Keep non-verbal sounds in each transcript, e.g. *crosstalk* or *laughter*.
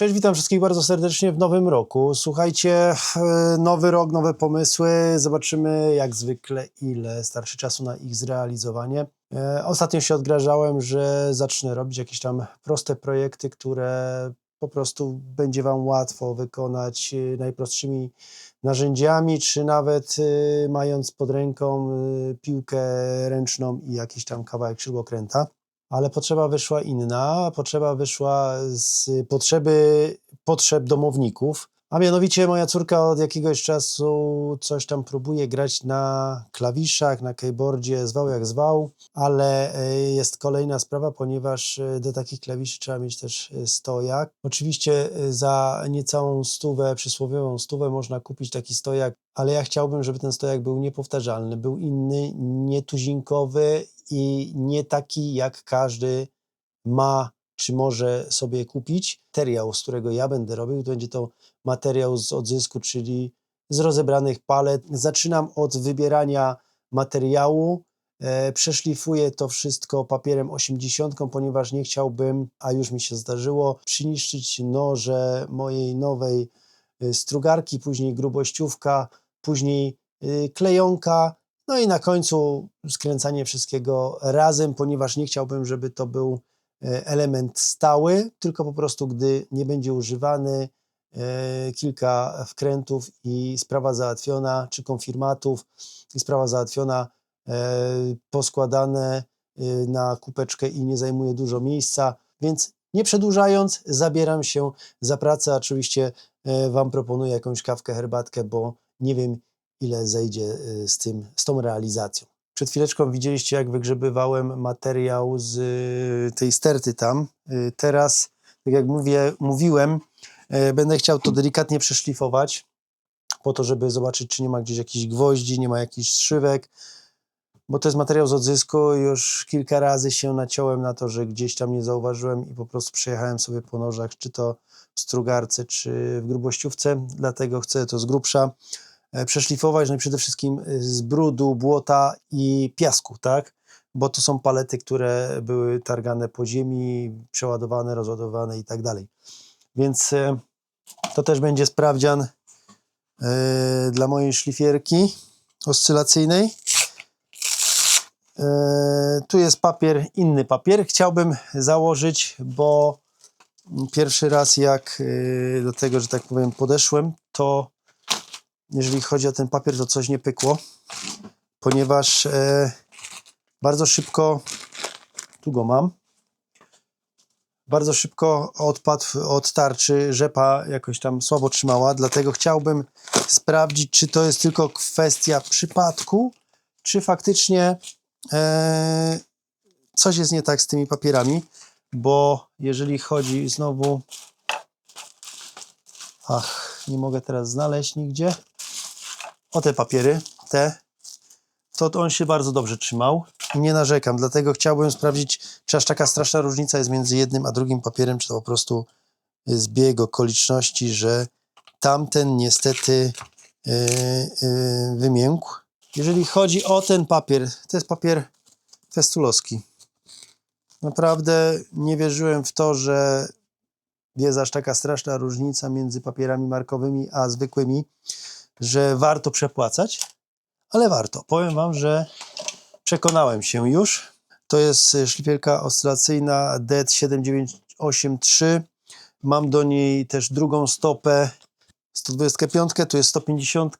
Cześć, witam wszystkich bardzo serdecznie w nowym roku. Słuchajcie, e, nowy rok, nowe pomysły. Zobaczymy jak zwykle, ile starczy czasu na ich zrealizowanie. E, Ostatnio się odgrażałem, że zacznę robić jakieś tam proste projekty, które po prostu będzie Wam łatwo wykonać e, najprostszymi narzędziami, czy nawet mając pod ręką piłkę ręczną i jakiś tam kawałek śrubokręta ale potrzeba wyszła inna. Potrzeba wyszła z potrzeby potrzeb domowników. A mianowicie moja córka od jakiegoś czasu coś tam próbuje grać na klawiszach, na keyboardzie, zwał jak zwał, ale e, jest kolejna sprawa, ponieważ e, do takich klawiszy trzeba mieć też e, stojak. Oczywiście za niecałą stówę, przysłowiową stówę można kupić taki stojak, ale ja chciałbym, żeby ten stojak był niepowtarzalny, był inny, nietuzinkowy i nie taki, jak każdy ma czy może sobie kupić. Materiał, z którego ja będę robił, to będzie to materiał z odzysku, czyli z rozebranych palet. Zaczynam od wybierania materiału, e, przeszlifuję to wszystko papierem 80, ponieważ nie chciałbym, a już mi się zdarzyło, przyniszczyć noże mojej nowej y, strugarki, później grubościówka, później y, klejonka, no i na końcu skręcanie wszystkiego razem, ponieważ nie chciałbym, żeby to był e, element stały, tylko po prostu gdy nie będzie używany, e, kilka wkrętów i sprawa załatwiona, czy konfirmatów i sprawa załatwiona, e, poskładane e, na kupeczkę i nie zajmuje dużo miejsca, więc nie przedłużając, zabieram się za pracę. Oczywiście Wam proponuję jakąś kawkę, herbatkę, bo nie wiem, ile zejdzie z, tym, z tą realizacją. Przed chwileczką widzieliście, jak wygrzebywałem materiał z y, tej sterty tam. Y, Teraz, tak jak mówię, mówiłem, e, będę chciał to delikatnie przeszlifować, po to, żeby zobaczyć, czy nie ma gdzieś jakichś gwoździ, nie ma jakichś szywek, bo to jest materiał z odzysku. Już kilka razy się naciąłem na to, że gdzieś tam nie zauważyłem i po prostu przejechałem sobie po nożach, czy to w strugarce, czy w grubościówce, dlatego chcę to z grubsza przeszlifować, no i przede wszystkim e, z brudu, błota i piasku, tak? Bo to są palety, które były targane po ziemi, przeładowane, rozładowane i tak dalej. Więc e, to też będzie sprawdzian e, dla mojej szlifierki oscylacyjnej. E, Tu jest papier, inny papier. Chciałbym założyć, bo pierwszy raz jak e, do tego, że tak powiem, podeszłem, to jeżeli chodzi o ten papier, to coś nie pykło, ponieważ e, bardzo szybko, tu go mam, bardzo szybko odpadł od tarczy, rzepa jakoś tam słabo trzymała, dlatego chciałbym sprawdzić, czy to jest tylko kwestia przypadku, czy faktycznie e, coś jest nie tak z tymi papierami, bo jeżeli chodzi znowu, ach, nie mogę teraz znaleźć nigdzie, o te papiery, te, to on się bardzo dobrze trzymał nie narzekam, dlatego chciałbym sprawdzić, czy aż taka straszna różnica jest między jednym a drugim papierem, czy to po prostu zbieg okoliczności, że tamten niestety yy, yy, wymiękł. Jeżeli chodzi o ten papier, to jest papier festulowski. Naprawdę nie wierzyłem w to, że jest aż taka straszna różnica między papierami markowymi a zwykłymi, że warto przepłacać, ale warto. Powiem Wam, że przekonałem się już. To jest y, szlifierka oscylacyjna DET 7983. Mam do niej też drugą stopę 125, tu jest 150.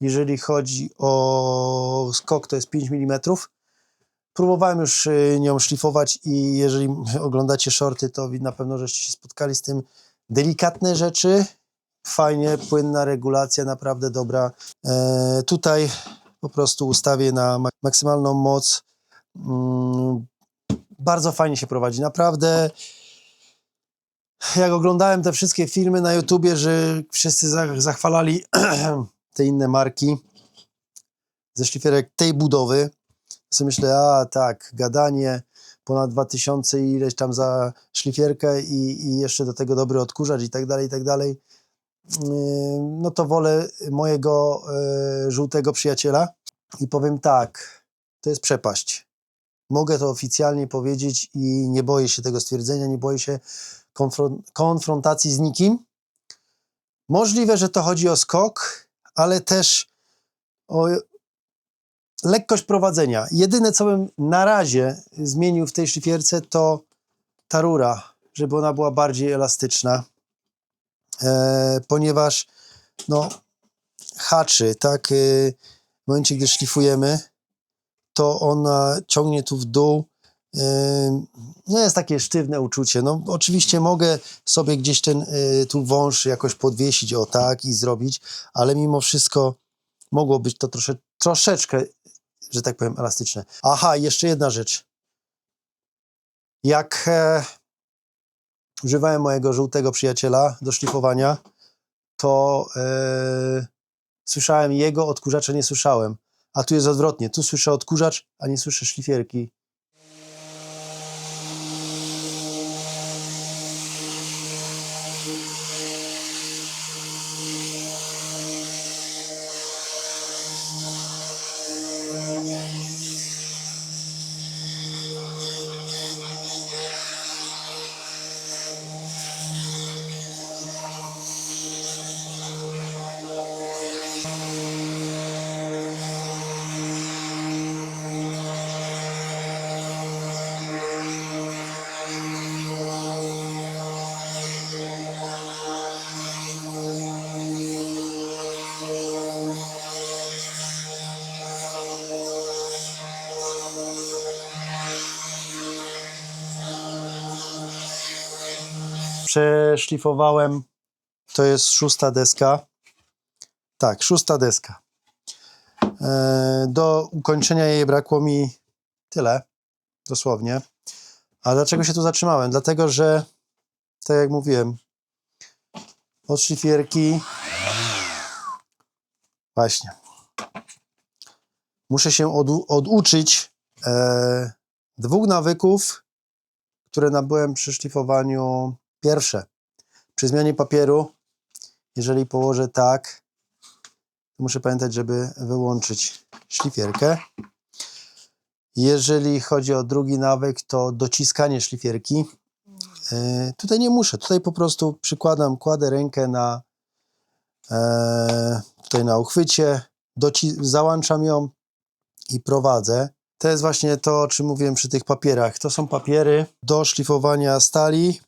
Jeżeli chodzi o skok, to jest 5 mm. Próbowałem już y, nią szlifować i jeżeli oglądacie shorty, to na pewno żeście się spotkali z tym. Delikatne rzeczy, fajnie, płynna regulacja, naprawdę dobra. E, tutaj po prostu ustawię na mak- maksymalną moc. Mm, bardzo fajnie się prowadzi, naprawdę. Jak oglądałem te wszystkie filmy na YouTubie, że wszyscy za- zachwalali *clears throat* te inne marki ze szlifierek tej budowy, sobie myślę, a tak, gadanie, ponad 2000 i ileś tam za szlifierkę i, i jeszcze do tego dobry odkurzacz i tak dalej, i tak dalej. No to wolę mojego e, żółtego przyjaciela i powiem tak, to jest przepaść. Mogę to oficjalnie powiedzieć i nie boję się tego stwierdzenia, nie boję się konfron- konfrontacji z nikim. Możliwe, że to chodzi o skok, ale też o lekkość prowadzenia. Jedyne, co bym na razie zmienił w tej szlifierce, to ta rura, żeby ona była bardziej elastyczna, ponieważ no, haczy, tak, e, w momencie, gdy szlifujemy, to ona ciągnie tu w dół. Yy, No jest takie sztywne uczucie. No oczywiście mogę sobie gdzieś ten yy, tu wąż jakoś podwiesić o tak i zrobić, ale mimo wszystko mogło być to trosze, troszeczkę, że tak powiem, elastyczne. Aha, jeszcze jedna rzecz. Jak e, używałem mojego żółtego przyjaciela do szlifowania, to e, słyszałem jego, odkurzacza nie słyszałem. A tu jest odwrotnie. Tu słyszę odkurzacz, a nie słyszę szlifierki. Przeszlifowałem. To jest szósta deska. Tak, szósta deska. E, Do ukończenia jej brakło mi tyle, dosłownie. A dlaczego się tu zatrzymałem? Dlatego, że tak jak mówiłem, od szlifierki właśnie muszę się odu- oduczyć e, dwóch nawyków, które nabyłem przy szlifowaniu. Pierwsze, przy zmianie papieru, jeżeli położę tak, to muszę pamiętać, żeby wyłączyć szlifierkę. Jeżeli chodzi o drugi nawyk, to dociskanie szlifierki. E, tutaj nie muszę, tutaj po prostu przykładam, kładę rękę na e, tutaj na uchwycie, załączam ją i prowadzę. To jest właśnie to, o czym mówiłem przy tych papierach. To są papiery do szlifowania stali,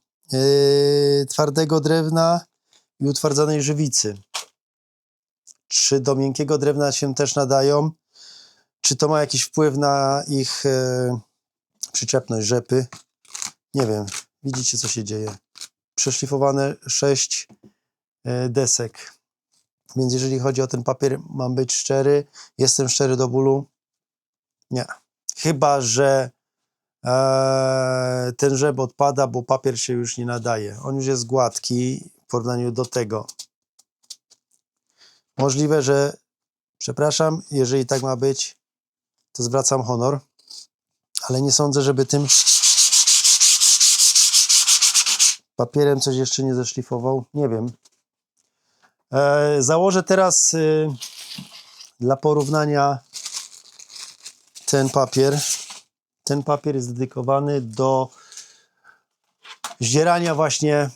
twardego drewna i utwardzanej żywicy. Czy do miękkiego drewna się też nadają? Czy to ma jakiś wpływ na ich e, przyczepność rzepy? Nie wiem. Widzicie, co się dzieje. Przeszlifowane sześć e, desek. Więc jeżeli chodzi o ten papier, mam być szczery. Jestem szczery do bólu. Nie. Chyba, że e, ten rzep odpada, bo papier się już nie nadaje. On już jest gładki w porównaniu do tego. Możliwe, że przepraszam, jeżeli tak ma być, to zwracam honor, ale nie sądzę, żeby tym papierem coś jeszcze nie zeszlifował. Nie wiem. E, założę teraz y, dla porównania ten papier. Ten papier jest dedykowany do zdzierania właśnie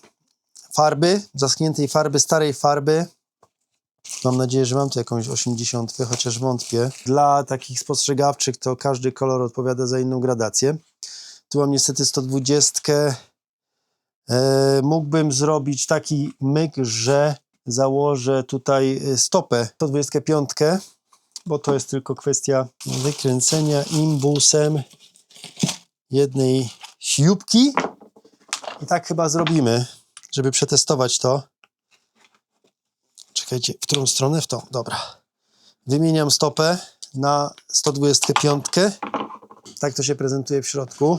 farby, zaschniętej farby, starej farby. Mam nadzieję, że mam tu jakąś 80, chociaż wątpię. Dla takich spostrzegawczych to każdy kolor odpowiada za inną gradację. Tu mam niestety 120. E, mógłbym zrobić taki myk, że założę tutaj e, stopę 125, bo to jest tylko kwestia wykręcenia imbusem jednej śrubki. I tak chyba zrobimy, żeby przetestować to. Czekajcie, w którą stronę? W tą, dobra. Wymieniam stopę na 125. Tak to się prezentuje w środku.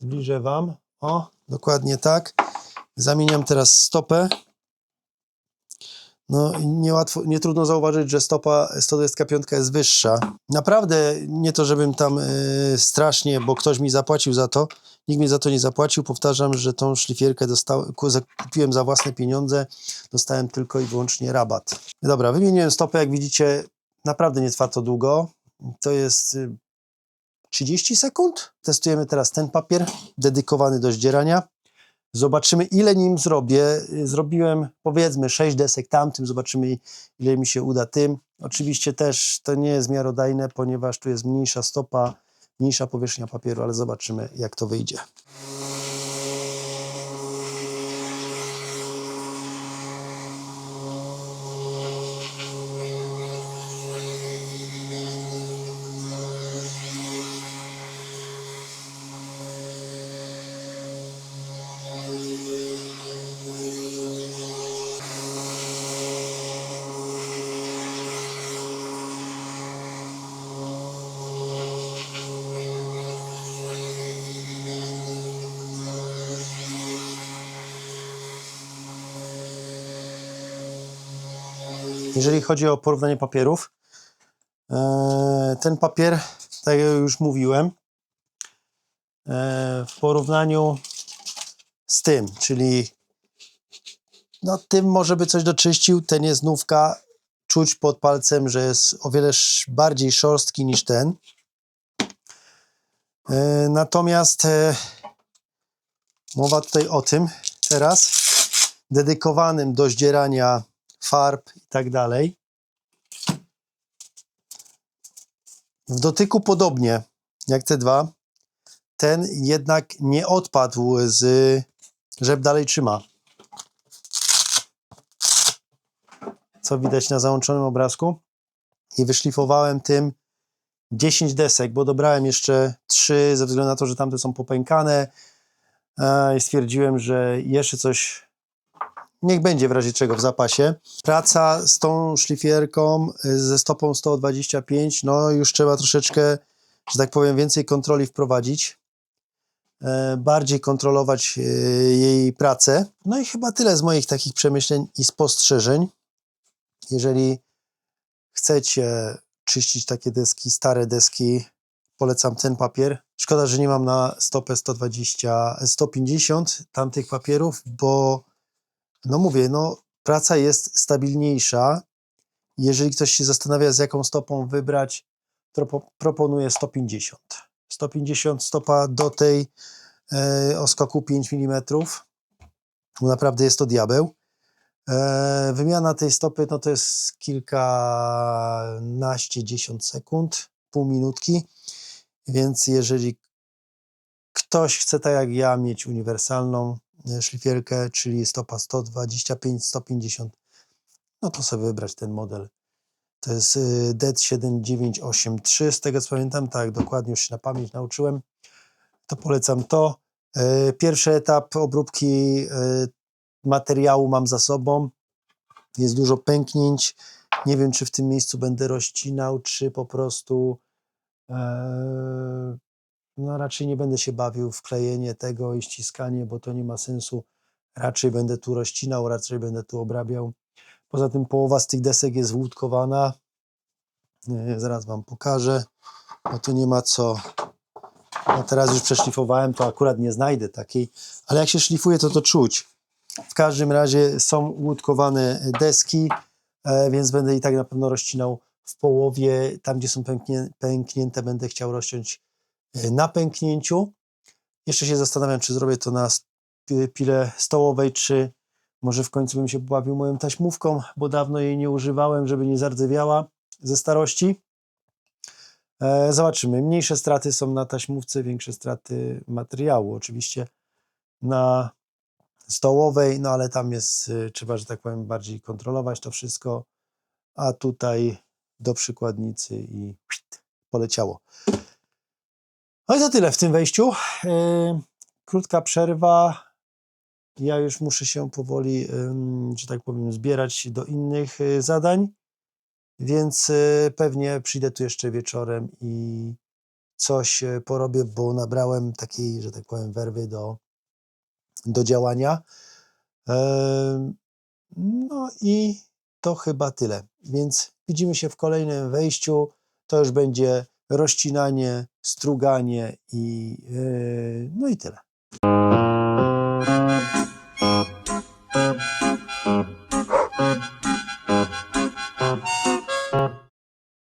Zbliżę Wam. O, dokładnie tak. Zamieniam teraz stopę. No niełatwo, nie trudno zauważyć, że stopa 125 jest wyższa. Naprawdę nie to, żebym tam y, strasznie, bo ktoś mi zapłacił za to. Nikt mi za to nie zapłacił. Powtarzam, że tą szlifierkę dostał, ku- za- kupiłem za własne pieniądze. Dostałem tylko i wyłącznie rabat. Dobra, wymieniłem stopę. Jak widzicie, naprawdę nie trwa to długo. To jest y, 30 sekund. Testujemy teraz ten papier dedykowany do zdzierania. Zobaczymy, ile nim zrobię. Zrobiłem powiedzmy 6 desek tamtym, zobaczymy, ile mi się uda tym. Oczywiście też to nie jest miarodajne, ponieważ tu jest mniejsza stopa, mniejsza powierzchnia papieru, ale zobaczymy, jak to wyjdzie. Jeżeli chodzi o porównanie papierów, e, ten papier, tak jak już mówiłem, e, w porównaniu z tym, czyli no tym może by coś doczyścił, ten jest nówka, czuć pod palcem, że jest o wiele bardziej szorstki niż ten. E, Natomiast mowa tutaj o tym teraz, dedykowanym do zdzierania farb i tak dalej. W dotyku podobnie jak te dwa, ten jednak nie odpadł z, że dalej trzyma. Co widać na załączonym obrazku. I wyszlifowałem tym 10 desek, bo dobrałem jeszcze 3 ze względu na to, że tamte są popękane. E, I stwierdziłem, że jeszcze coś niech będzie w razie czego w zapasie. Praca z tą szlifierką y, ze stopą 125, no już trzeba troszeczkę, że tak powiem, więcej kontroli wprowadzić. E, Bardziej kontrolować y, jej pracę. No i chyba tyle z moich takich przemyśleń i spostrzeżeń. Jeżeli chcecie czyścić takie deski, stare deski, polecam ten papier. Szkoda, że nie mam na stopę 120, 150 tamtych papierów, bo no mówię, no praca jest stabilniejsza. Jeżeli ktoś się zastanawia, z jaką stopą wybrać, to pro- proponuję 150. 150 stopa do tej e, o skoku 5 mm. Naprawdę jest to diabeł. E, wymiana tej stopy no to jest kilkanaście, dziesiąt sekund, pół minutki. Więc jeżeli ktoś chce tak jak ja mieć uniwersalną szlifierkę, czyli stopa 125, 150, no to sobie wybrać ten model. To jest y, DET 7983, z tego co pamiętam, tak, dokładnie już się na pamięć nauczyłem. To polecam to. E, Pierwszy etap obróbki materiału mam za sobą. Jest dużo pęknięć. Nie wiem, czy w tym miejscu będę rozcinał, czy po prostu e, no raczej nie będę się bawił w klejenie tego i ściskanie, bo to nie ma sensu. Raczej będę tu rozcinał, raczej będę tu obrabiał. Poza tym połowa z tych desek jest włódkowana. E, Zaraz Wam pokażę. No tu nie ma co. No teraz już przeszlifowałem, to akurat nie znajdę takiej, ale jak się szlifuje, to to czuć. W każdym razie są łódkowane deski, e, więc będę i tak na pewno rozcinał w połowie. Tam, gdzie są pęknię, pęknięte, będę chciał rozciąć na pęknięciu. Jeszcze się zastanawiam, czy zrobię to na pi- pile stołowej, czy może w końcu bym się bawił moją taśmówką, bo dawno jej nie używałem, żeby nie zardzewiała ze starości. E, Zobaczymy. Mniejsze straty są na taśmówce, większe straty materiału. Oczywiście na stołowej, no ale tam jest, y, trzeba, że tak powiem, bardziej kontrolować to wszystko, a tutaj do przykładnicy i poleciało. No i to tyle w tym wejściu. Yy, Krótka przerwa. Ja już muszę się powoli, że tak powiem, zbierać do innych y, zadań, więc y, pewnie przyjdę tu jeszcze wieczorem i coś y, porobię, bo nabrałem takiej, że tak powiem, werwy do, do działania. No i to chyba tyle. Więc widzimy się w kolejnym wejściu. To już będzie rozcinanie, struganie i yy, no i tyle.